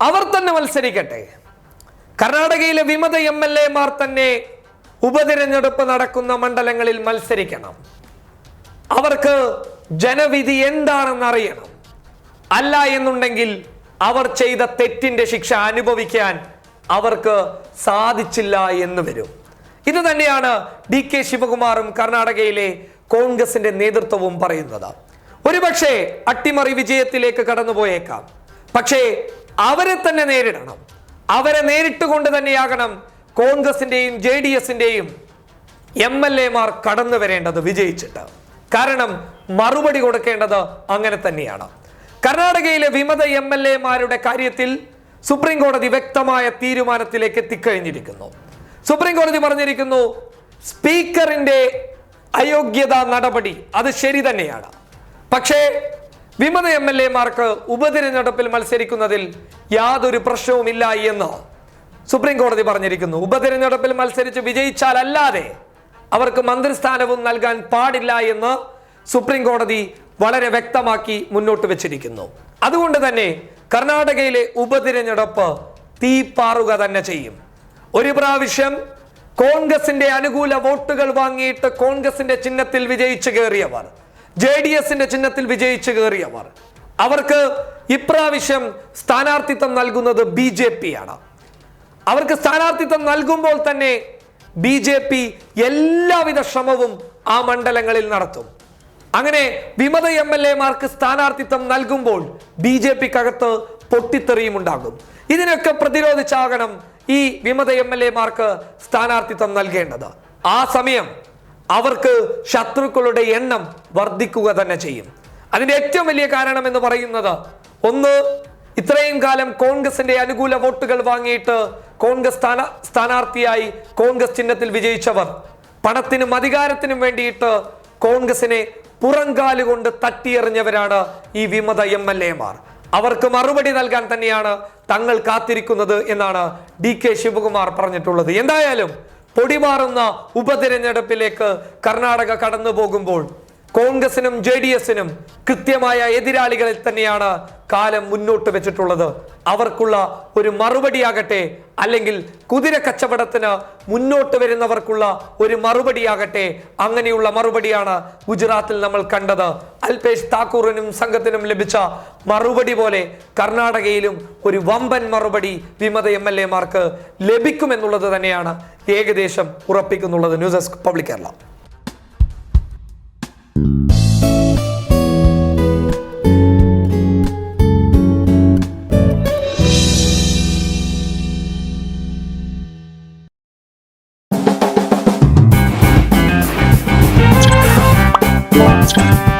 അവർ തന്നെ മത്സരിക്കട്ടെ. കർണാടകയിലെ വിമത എം എൽ എമാർ തന്നെ ഉപതിരഞ്ഞെടുപ്പ് നടക്കുന്ന മണ്ഡലങ്ങളിൽ മത്സരിക്കണം. അവർക്ക് ജനവിധി എന്താണെന്ന് അറിയണം അല്ല എന്നുണ്ടെങ്കിൽ അവർ ചെയ്ത തെറ്റിന്റെ ശിക്ഷ അനുഭവിക്കാൻ അവർക്ക് സാധിച്ചില്ല എന്ന് വരും. ഇത് തന്നെയാണ് ഡി കെ ശിവകുമാറും കർണാടകയിലെ കോൺഗ്രസിന്റെ നേതൃത്വവും പറയുന്നത്. ഒരുപക്ഷെ അട്ടിമറി വിജയത്തിലേക്ക് കടന്നുപോയേക്കാം. പക്ഷേ അവരെ തന്നെ നേരിടണം. അവരെ നേരിട്ട് കൊണ്ട് തന്നെയാകണം കോൺഗ്രസിന്റെയും ജെ ഡി എസിന്റെയും എം എൽ എമാർ കടന്നു വരേണ്ടത് വിജയിച്ചിട്ട്. കാരണം മറുപടി കൊടുക്കേണ്ടത് അങ്ങനെ തന്നെയാണ്. കർണാടകയിലെ വിമത എം എൽ എമാരുടെ കാര്യത്തിൽ സുപ്രീം കോടതി വ്യക്തമായ തീരുമാനത്തിലേക്ക് എത്തിക്കഴിഞ്ഞിരിക്കുന്നു. സുപ്രീം കോടതി പറഞ്ഞിരിക്കുന്നു സ്പീക്കറിന്റെ അയോഗ്യത നടപടി അത് ശരി തന്നെയാണ്. പക്ഷേ വിമത എം എൽ എമാർക്ക് ഉപതിരഞ്ഞെടുപ്പിൽ മത്സരിക്കുന്നതിൽ യാതൊരു പ്രശ്നവുമില്ല എന്ന് സുപ്രീം കോടതി പറഞ്ഞിരിക്കുന്നു. ഉപതിരഞ്ഞെടുപ്പിൽ മത്സരിച്ച് വിജയിച്ചാൽ അല്ലാതെ അവർക്ക് മന്ത്രിസ്ഥാനവും നൽകാൻ പാടില്ല എന്ന് സുപ്രീം കോടതി വളരെ വ്യക്തമാക്കി മുന്നോട്ട് വെച്ചിരിക്കുന്നു. അതുകൊണ്ട് തന്നെ കർണാടകയിലെ ഉപതിരഞ്ഞെടുപ്പ് തീപ്പാറുക തന്നെ ചെയ്യും. ഒരു പ്രാവശ്യം കോൺഗ്രസിന്റെ അനുകൂല വോട്ടുകൾ വാങ്ങിയിട്ട് കോൺഗ്രസിന്റെ ചിഹ്നത്തിൽ വിജയിച്ചു കയറിയവർ ജെ ഡി എസിന്റെ ചിഹ്നത്തിൽ വിജയിച്ചു കയറിയവർ അവർക്ക് ഇപ്രാവശ്യം സ്ഥാനാർത്ഥിത്വം നൽകുന്നത് ബി ജെ പി ആണ് അവർക്ക് സ്ഥാനാർത്ഥിത്വം നൽകുമ്പോൾ തന്നെ ബി ജെ പി എല്ലാവിധ ശ്രമവും ആ മണ്ഡലങ്ങളിൽ നടത്തും. അങ്ങനെ വിമത എം എൽ എമാർക്ക് സ്ഥാനാർത്ഥിത്വം നൽകുമ്പോൾ ബി ജെ പിക്കകത്ത് പൊട്ടിത്തെറിയും ഉണ്ടാകും. ഇതിനൊക്കെ പ്രതിരോധിച്ചാകണം ഈ വിമത എം എൽ എമാർക്ക് സ്ഥാനാർത്ഥിത്വം നൽകേണ്ടത്. ആ സമയം അവർക്ക് ശത്രുക്കളുടെ എണ്ണം വർദ്ധിക്കുക തന്നെ ചെയ്യും. അതിന്റെ ഏറ്റവും വലിയ കാരണം എന്ന് പറയുന്നത് ഒന്ന് ഇത്രയും കാലം കോൺഗ്രസിന്റെ അനുകൂല വോട്ടുകൾ വാങ്ങിയിട്ട് കോൺഗ്രസ് സ്ഥാന സ്ഥാനാർത്ഥിയായി കോൺഗ്രസ് ചിഹ്നത്തിൽ വിജയിച്ചവർ പണത്തിനും അധികാരത്തിനും വേണ്ടിയിട്ട് കോൺഗ്രസിനെ പുറങ്കാലുകൊണ്ട് തട്ടിയെറിഞ്ഞവരാണ് ഈ വിമത എം എൽ എമാർ അവർക്ക് മറുപടി നൽകാൻ തന്നെയാണ് തങ്ങൾ കാത്തിരിക്കുന്നത് എന്നാണ് ഡി കെ ശിവകുമാർ പറഞ്ഞിട്ടുള്ളത്. എന്തായാലും പൊടിമാറുന്ന ഉപതിരഞ്ഞെടുപ്പിലേക്ക് കർണാടക കടന്നു പോകുമ്പോൾ കോൺഗ്രസിനും ജെ ഡി എസിനും കൃത്യമായ എതിരാളികളിൽ തന്നെയാണ് കാലം മുന്നോട്ട് വെച്ചിട്ടുള്ളത്. അവർക്കുള്ള ഒരു മറുപടിയാകട്ടെ അല്ലെങ്കിൽ കുതിര കച്ചവടത്തിന് മുന്നോട്ട് വരുന്നവർക്കുള്ള ഒരു മറുപടിയാകട്ടെ അങ്ങനെയുള്ള മറുപടിയാണ് ഗുജറാത്തിൽ നമ്മൾ കണ്ടത്. അൽപേഷ് താക്കൂറിനും സംഘത്തിനും ലഭിച്ച മറുപടി പോലെ കർണാടകയിലും ഒരു വമ്പൻ മറുപടി വിമത എം എൽ എമാർക്ക് ലഭിക്കുമെന്നുള്ളത് തന്നെയാണ് ഏകദേശം ഉറപ്പിക്കുന്നുള്ളത്. News desk public Kerala. Podcast.